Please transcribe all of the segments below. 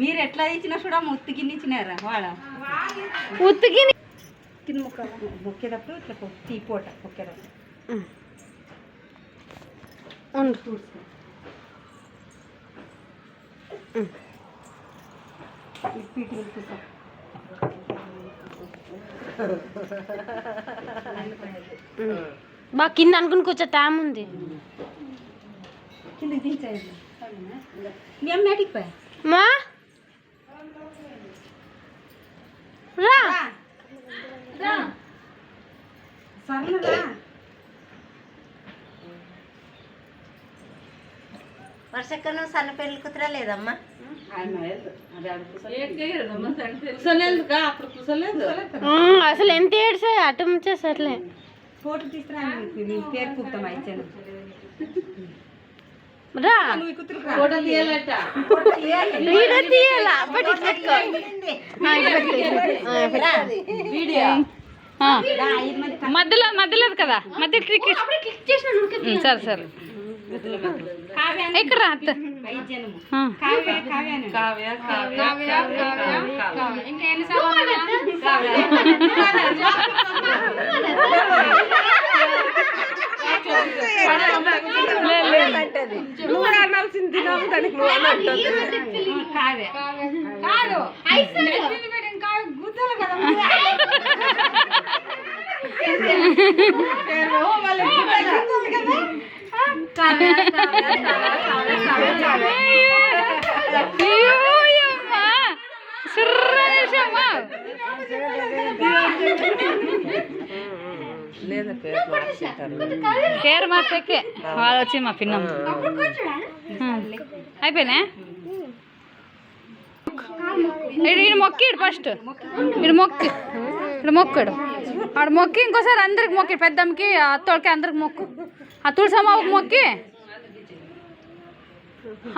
మీరు ఎట్లా ఇచ్చినా కూడా ముత్తు కింద ఇచ్చినారా వాళ్ళ. ఉత్తికి కింద ముక్క మొక్కేటప్పుడు ఇట్లా తీ పూట మొక్కేటప్పుడు. బా కింద అనుకుని కూర్చో టైం ఉంది. కింద దించేయండి. మీ అమ్మ ఏటికి పోయా? మా? రా. వర్షక్కను సన్న పెళ్ళి కుతురా లేదమ్మా? అసలు ఎంత ఏడ్సా అటు సర్లే. ఫోటో తీసుకురా పేరు రా. తీయాలి. బట్ మధ్యలో మధ్యలో కదా? మధ్య క్లిక్ సరే సరే. ఇక్కడ. ఇంకా ఎన్ని సార్లు కావ్య కాదు నెత్తిన పెట్టిన కావ్య గుద్దలు కదా కావ్య కావ్య కావ్య కావ్య కావ్య అయ్యోయమ్మా. సుర్రేషమ్మా. పేరు మార్చకే. వాళ్ళు వచ్చి మా పిన్నమ్మ అయిపోయినా? ఇడు మొక్కిడు ఫస్ట్ ఇడు మొక్కి. ఇడు మొక్కడు ఆడు మొక్కి ఇంకోసారి అందరికి మొక్కి. పెద్దమ్మకి అత్తోళ్ళకి అందరికి మొక్కు. ఆ తులసమ్మకి మొక్కి.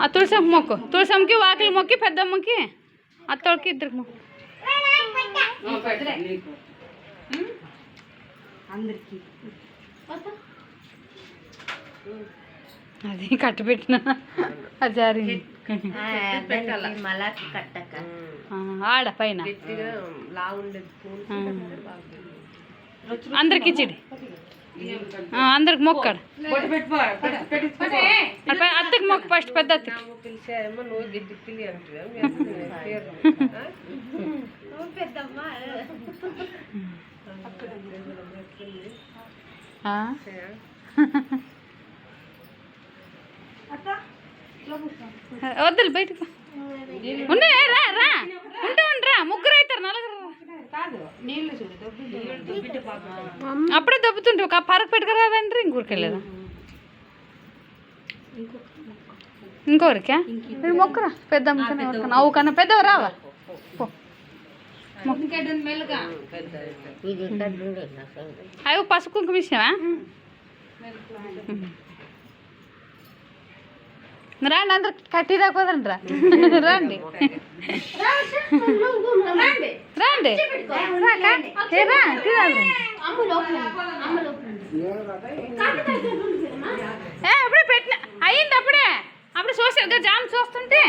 ఆ తులసమ్మ మొక్కు. తులసమ్మకి వాకిలి మొక్కి పెద్దమ్మకి అత్తోళ్ళకి ఇద్దరికి మొక్కు. అందరికి. అది కట్టబెట్టిన అది జారింది మలాకి కట్టక. ఆడ పైన. అందరికి ఇచ్చిడి. ఆ, అందరికి మొక్కాడు అత్తకి మొక్క ఫస్ట్ పెద్ద అత్తకి? వద్దులు బయటకు ఉండే రా రా. ఉంటే ఉండు రా. ముగ్గురు అవుతారు నలుగురు అప్పుడే దెబ్బతుంటే ఒక పరకు పెట్టుకురాదండి ఇంకొకరికి వెళ్ళదా? ఇంకొకరికా మీరు మొక్కరా. పెద్ద అవు కన్నా? పెద్దవి రావా? అవి పసుపు కుంకుమ ఇచ్చినావా? రండి అందరు కట్టి దాకోదండి రా. రండి. రండి. ఏ అప్పుడే పెట్టిన. అయ్యింది అప్పుడే. అప్పుడు సోషల్గా జామ్ చూస్తుంటే.